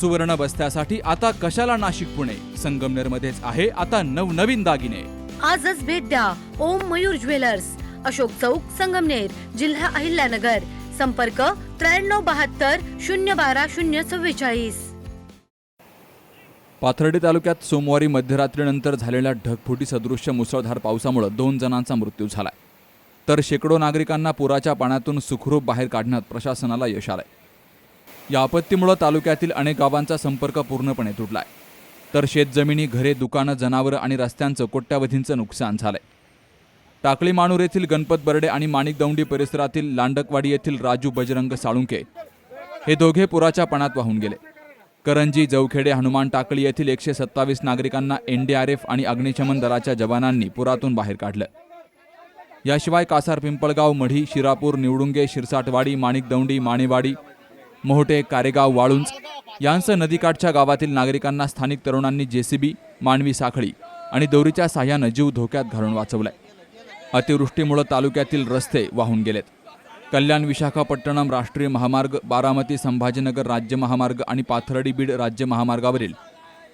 सुवर्ण बस्त्यासाठी आता कशाला नाशिक पुणे? संगमनेर मध्येच आहे आता नवनवीन दागिने. आजच भेट द्या ओम मयूर ज्वेलर्स. अशोक चौक संगमनेर जिल्हा अहिल्यानगर. संपर्क त्र्याण्णव बहात्तर शून्य बारा शून्य चव्वेचाळीस. पाथर्डी तालुक्यात सोमवारी मध्यरात्रीनंतर झालेल्या ढगफुटी सदृश्य मुसळधार पावसामुळे दोन जणांचा मृत्यू झालाय. तर शेकडो नागरिकांना पुराच्या पाण्यातून सुखरूप बाहेर काढण्यात प्रशासनाला यश आलंय. या आपत्तीमुळं तालुक्यातील अनेक गावांचा संपर्क पूर्णपणे तुटलाय. तर शेतजमिनी घरे दुकानं जनावरं आणि रस्त्यांचं कोट्यावधींचं नुकसान झालंय. टाकळी माणूर येथील गणपत बर्डे आणि माणिकदौंडी परिसरातील लांडकवाडी येथील राजू बजरंग साळुंके हे दोघे पुराच्या पणात वाहून गेले. करंजी जवखेडे हनुमान टाकळी येथील एकशे सत्तावीस नागरिकांना एनडीआरएफ आणि अग्निशमन दलाच्या जवानांनी पुरातून बाहेर काढलं. याशिवाय कासार पिंपळगाव मढी शिरापूर निवडुंगे शिरसाटवाडी माणिकदौंडी माणेवाडी मोहटे कारेगाव वाळुंज यांसह नदीकाठच्या गावातील नागरिकांना स्थानिक तरुणांनी जेसीबी मानवी साखळी आणि दोरीच्या साह्यानं जीव धोक्यात घालून वाचवलाय. अतिवृष्टीमुळे तालुक्यातील रस्ते वाहून गेलेत. कल्याण विशाखापट्टणम राष्ट्रीय महामार्ग बारामती संभाजीनगर राज्य महामार्ग आणि पाथर्डी बीड राज्य महामार्गावरील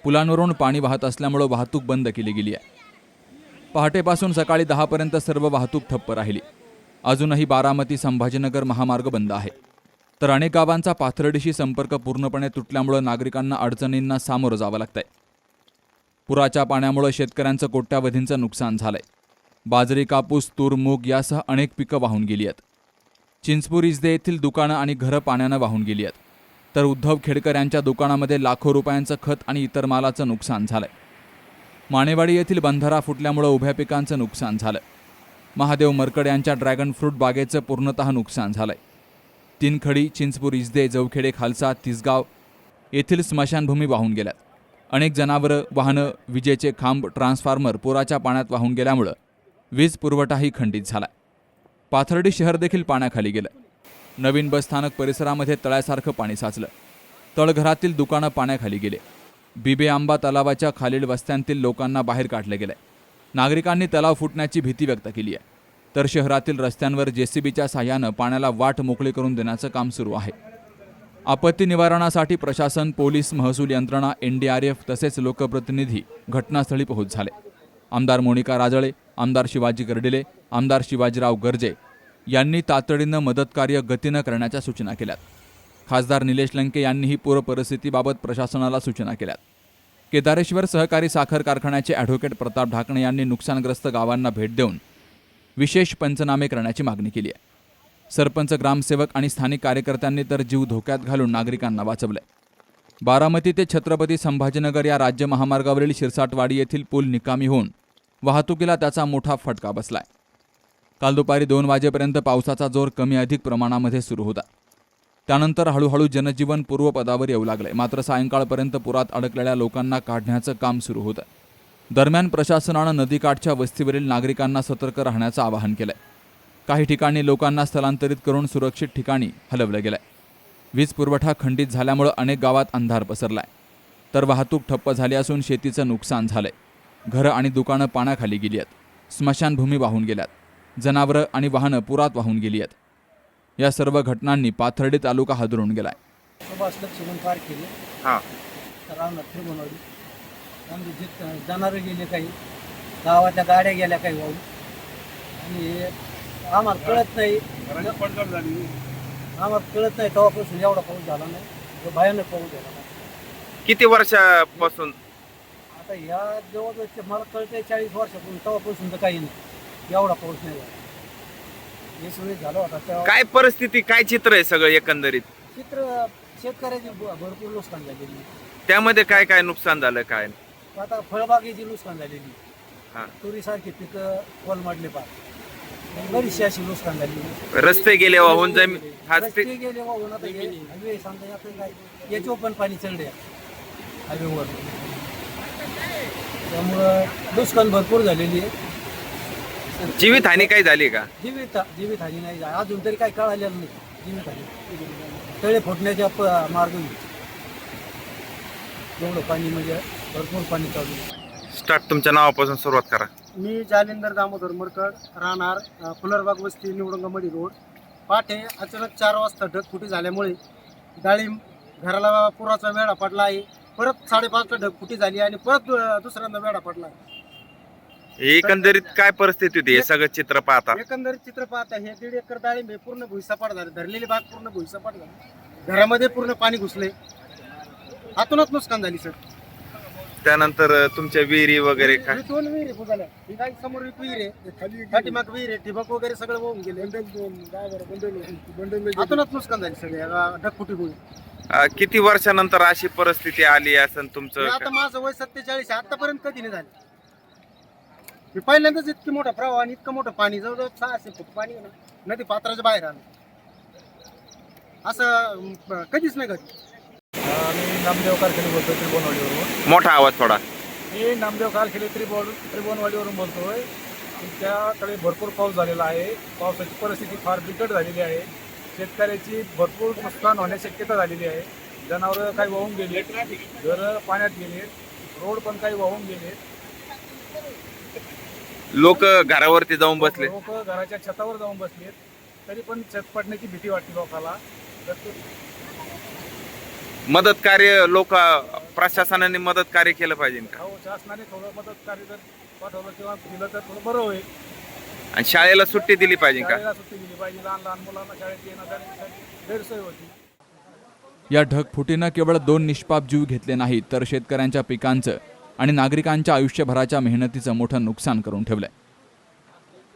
पुलांवरून पाणी वाहत असल्यामुळे वाहतूक बंद केली गेली आहे. पहाटेपासून सकाळी दहापर्यंत सर्व वाहतूक ठप्प राहिली. अजूनही बारामती संभाजीनगर महामार्ग बंद आहे. तर अनेक गावांचा पाथर्डीशी संपर्क पूर्णपणे तुटल्यामुळे नागरिकांना अडचणींना सामोरं जावं लागतंय. पुराच्या पाण्यामुळे शेतकऱ्यांचं कोट्यावधींचं नुकसान झालंय. बाजरी कापूस तूर मूग यासह अनेक पिकं वाहून गेली आहेत. चिंचपूर इजदे येथील दुकानं आणि घरं पाण्यानं वाहून गेली आहेत. तर उद्धव खेडकर यांच्या दुकानामध्ये लाखो रुपयांचं खत आणि इतर मालाचं नुकसान झालंय. माणेवाडी येथील बंधारा फुटल्यामुळं उभ्या पिकांचं नुकसान झालं. महादेव मरकड यांच्या ड्रॅगन फ्रूट बागेचं पूर्णतः नुकसान झालंय. तीनखडी चिंचपूर इजदे जवखेडे खालसा तिसगाव येथील स्मशानभूमी वाहून गेल्यात. अनेक जनावरं वाहनं विजेचे खांब ट्रान्सफॉर्मर पुराच्या पाण्यात वाहून गेल्यामुळं वीज पुरवठाही खंडित झाला पाथर्डी शहर देखील पाण्याखाली गेलं. नवीन बसस्थानक परिसरामध्ये तळ्यासारखं पाणी साचलं. तळघरातील दुकानं पाण्याखाली गेले. बिबे आंबा तलावाच्या खालील वस्त्यांतील लोकांना बाहेर काढलं गेलंय. नागरिकांनी तलाव फुटण्याची भीती व्यक्त केली आहे. तर शहरातील रस्त्यांवर जेसीबीच्या साह्यानं पाण्याला वाट मोकळी करून देण्याचं काम सुरू आहे. आपत्ती निवारणासाठी प्रशासन पोलीस महसूल यंत्रणा एनडीआरएफ तसेच लोकप्रतिनिधी घटनास्थळी पोहोच झाले. आमदार मोनिका राजळे आमदार शिवाजी गर्डिले आमदार शिवाजीराव गर्जे यांनी तातडीनं मदतकार्य गतीनं करण्याच्या सूचना केल्यात. खासदार निलेश लंके यांनीही पूर परिस्थितीबाबत प्रशासनाला सूचना केल्यात. केदारेश्वर सहकारी साखर कारखान्याचे ॲडव्होकेट प्रताप ढाकणे यांनी नुकसानग्रस्त गावांना भेट देऊन विशेष पंचनामे करण्याची मागणी केली आहे. सरपंच ग्रामसेवक आणि स्थानिक कार्यकर्त्यांनी तर जीव धोक्यात घालून नागरिकांना वाचवलंय. बारामती ते छत्रपती संभाजीनगर या राज्य महामार्गावरील शिरसाटवाडी येथील पूल निकामी होऊन वाहतुकीला त्याचा मोठा फटका बसलाय. काल दुपारी दोन वाजेपर्यंत पावसाचा जोर कमी अधिक प्रमाणामध्ये सुरू होता. त्यानंतर हळूहळू जनजीवन पूर्वपदावर येऊ लागले मात्र सायंकाळपर्यंत पुरात अडकलेल्या लोकांना काढण्याचं काम सुरू होतं. दरम्यान प्रशासनानं नदीकाठच्या वस्तीवरील नागरिकांना सतर्क राहण्याचं आवाहन केलंय. काही ठिकाणी लोकांना स्थलांतरित करून सुरक्षित ठिकाणी हलवलं गेलंय. वीज पुरवठा खंडित झाल्यामुळं अनेक गावात अंधार पसरलाय. तर वाहतूक ठप्प झाली असून शेतीचं नुकसान झालंय. घरं आणि दुकानं पाण्याखाली गेली आहेत. स्मशानभूमी वाहून गेल्यात. जनावरं आणि वाहनं पुरात वाहून गेली आहेत. या सर्व घटनांनी पाथर्डी तालुका हादरून गेलाय. आमचे जनावरं गेले काही गावातल्या गाड्या गेल्या काही वाहून. आणि हे आम्हाला कळत नाही. आम्हाला कळत नाही तेव्हापासून एवढा पाऊस झाला नाही. तो भयानक पाऊस झाला नाही. किती वर्षापासून? आता ह्या जवळजवळ मला कळतंय चाळीस वर्षापासून तेव्हापासून तर काही नाही. एवढा पाऊस नाही झाला. हे सगळे झालं होता तेव्हा काय परिस्थिती काय चित्र आहे सगळं एकंदरीत? चित्र शेतकऱ्याची भ- भरपूर नुकसान झालेली त्यामध्ये काय काय नुकसान झालं काय? आता फळबागेची नुकसान झालेली. हां. तुरीसारखी पिकं कोलमडले पार. बरीचशी अशी नुकसान झाली रस्ते गेले वाहून जमीन हा रस्ते ते- गेले वाहून आता हे हायवे समजा आता काय याच्यावर पण पाणी चढले. हायवेवर त्यामुळं नुकसान भरपूर झालेली आहे. जीवितहानी काही झाली का? जीवित जीवितहानी नाही झाली. अजून तरी काही कळालेलं नाही. जीवितहानी तळे फुटण्याच्या प- मार्ग नाही. एवढं पाणी म्हणजे भरपूर पाणी चालू आहे. स्टार्ट तुमच्या नावापासून सुरुवात करा. मी जालिंदर दामोदर मरकड राहणार अ, फुलरबाग वस्ती निवडंगामडी रोड. पाठे अचानक चार वाजता ढगफुटी झाल्यामुळे डाळिंब घराला पुराचा वेढा पडला आहे. परत साडेपाचला ढगफुटी झाली आणि परत अ, दुसऱ्यांदा वेढा पडला. एकंदरीत काय परिस्थिती होती हे सगळं चित्र पाहता? एकंदरीत चित्र पाहता हे दीड एकर डाळिंब हे पूर्ण भुईसपाट झाले. धरलेली बाग पूर्ण भुईसपाट झाली. घरामध्ये पूर्ण पाणी घुसले. आतूनच नुकसान झाली सर. त्यानंतर तुमच्या विहिरी वगैरे काय? दोन विहीर आहे ही काही समोर एक विहीर आहे? पाठीमाग विहीर आहे ठिबक वगैरे सगळं वाहून गेले. आतूनच नुकसान झाली सगळे. ढगफुटीमुळे अं, किती वर्षानंतर अशी परिस्थिती आली असं तुमचं? आता? माझं वय सत्तेचाळीस आहे. आतापर्यंत कधी नाही झालं. मी पहिल्यांदाच इतकी मोठा प्रवाह आणि इतकं मोठं पाणी जवळजवळ सहाशे फूट पाणी आहे ना नदी पात्राच्या बाहेर आलं. असं अं, कधीच नाही कधी मी नामदेव कारखाने बोलतोय त्रिभुवनवाडीवरून. मोठा आवाज थोडा. मी नामदेव कारखाने त्रिभुवन त्रिभुवनवाडीवरून बोलतोय. तुमच्याकडे भरपूर पाऊस झालेला आहे. पावसाची परिस्थिती फार बिकट झालेली आहे. शेतकऱ्याची भरपूर नुकसान होण्याची शक्यता झालेली आहे. जनावरं काही वाहून गेली घरं पाण्यात गेली रोड पण काही वाहून गेले लोक घरावरती जाऊन बसले. लोक घराच्या छतावर जाऊन बसलेत. तरी पण छत पडण्याची भीती वाटते लोकांना तर ते- मदत कार्य लोक प्रशासनाने मदत कार्य केलं पाहिजे का? हो शासनाने थोडं मदत कार्य जर पाठवलं किंवा दिलं तर थोडं बरं होईल. आणि शाळेला सुट्टी दिली पाहिजे का? शाळेला सुट्टी दिली पाहिजे. लहान लहान मुलांना शाळेत येणं जाण्यासाठी गैरसोय होती. या ढगफुटीनं केवळ दोन निष्पाप जीव घेतले नाहीत तर शेतकऱ्यांच्या पिकांचं आणि नागरिकांच्या आयुष्यभराच्या मेहनतीचं मोठं नुकसान करून ठेवलंय.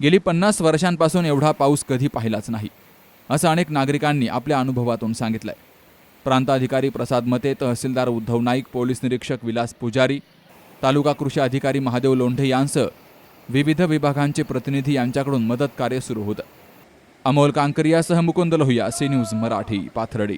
गेली पन्नास वर्षांपासून एवढा पाऊस कधी पाहिलाच नाही असं अनेक नागरिकांनी आपल्या अनुभवातून सांगितलंय. प्रांताधिकारी प्रसाद मते तहसीलदार उद्धव नाईक पोलीस निरीक्षक विलास पुजारी तालुका कृषी अधिकारी महादेव लोंढे यांसह विविध विभागांचे प्रतिनिधी यांच्याकडून मदत कार्य सुरू होतं अमोल कांकरियासह मुकुंद लोहिया सी न्यूज मराठी पाथर्डी